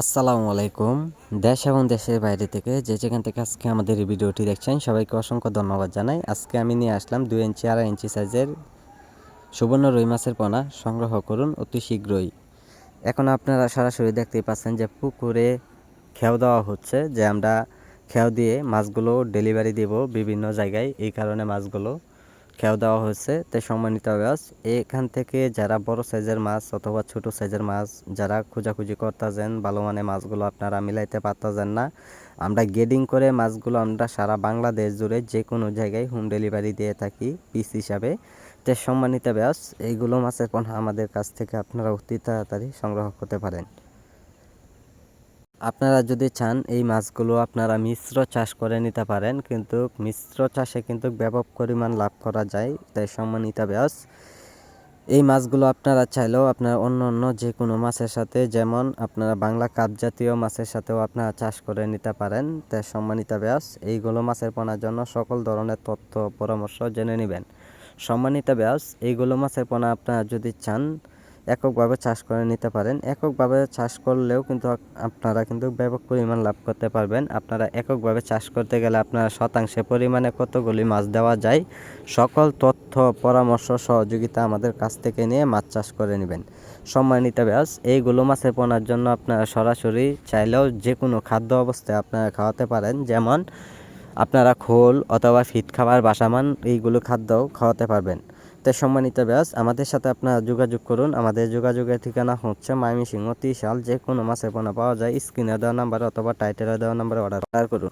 আসসালামু আলাইকুম। দেশ এবং দেশের বাইরে থেকে যে যেখান থেকে আজকে আমাদের এই ভিডিওটি দেখছেন, সবাইকে অসংখ্য ধন্যবাদ জানাই। আজকে আমি নিয়ে আসলাম দুই ইঞ্চি, আড়াই ইঞ্চি সাইজের সুবর্ণ রুই মাছের পোনা সংগ্রহ করুন অতি শীঘ্রই। এখন আপনারা সরাসরি দেখতেই পাচ্ছেন যে পুকুরে খেও দেওয়া হচ্ছে, যে আমরা খেও দিয়ে মাছগুলো ডেলিভারি দেব বিভিন্ন জায়গায়। এই কারণে মাছগুলো খেও দেওয়া হয়েছে। তাই সম্মানিত ব্যাস এখান থেকে যারা বড় সাইজের মাছ অথবা ছোট সাইজের মাছ, যারা খোঁজাখুঁজি করতেছেন ভালো মানে মাছগুলো আপনারা মিলাইতে পারতেছেন না। আমরা গেডিং করে মাছগুলো আমরা সারা বাংলাদেশ জুড়ে যে কোনো জায়গায় হোম ডেলিভারি দিয়ে থাকি পিস হিসাবে। তো সম্মানিত ব্যাস এইগুলো মাছের পণ্য আমাদের কাছ থেকে আপনারা অতি তাড়াতাড়ি সংগ্রহ করতে পারেন। আপনারা যদি চান, এই মাছগুলো আপনারা মিশ্র চাষ করে নিতে পারেন, কিন্তু মিশ্র চাষে কিন্তু ব্যাপক পরিমাণ লাভ করা যায়, তাই সম্মানিত ব্যাস। এই মাছগুলো আপনারা চাইলেও আপনারা অন্য অন্য যে কোনো মাছের সাথে, যেমন আপনারা বাংলা কাপ জাতীয় মাছের সাথেও আপনারা চাষ করে নিতে পারেন, তাই সম্মানিত ব্যাস, এইগুলো মাছের পোনার জন্য সকল ধরনের তথ্য পরামর্শ জেনে নেবেন। সম্মানিত ব্যাস, এইগুলো মাছের পোনা আপনারা যদি চান এককভাবে চাষ করে নিতে পারেন। এককভাবে চাষ করলেও কিন্তু আপনারা কিন্তু ব্যাপক পরিমাণ লাভ করতে পারবেন। আপনারা এককভাবে চাষ করতে গেলে আপনারা শতাংশে পরিমাণে কতগুলি মাছ দেওয়া যায়, সকল তথ্য, পরামর্শ, সহযোগিতা আমাদের কাছ থেকে নিয়ে মাছ চাষ করে নেবেন। সম্মানিত ব্যাস এইগুলো মাছের পোনার জন্য আপনারা সরাসরি চাইলেও যে কোনো খাদ্য অবস্থায় আপনারা খাওয়াতে পারেন। যেমন আপনারা খোল অথবা ফিট খাবার বাসামান এইগুলো খাদ্যও খাওয়াতে পারবেন। তো সম্মানিত ব্যাস আমাদের সাথে আপনারা যোগাযোগ করুন। আমাদের যোগাযোগের ঠিকানা হচ্ছে মাইমি সিংহ তিশাল যে কোনো মাছের পোনা পাওয়া যায়। স্ক্রিনে দেওয়া নাম্বার অথবা টাইটেলে দেওয়া নাম্বারে অর্ডার করুন।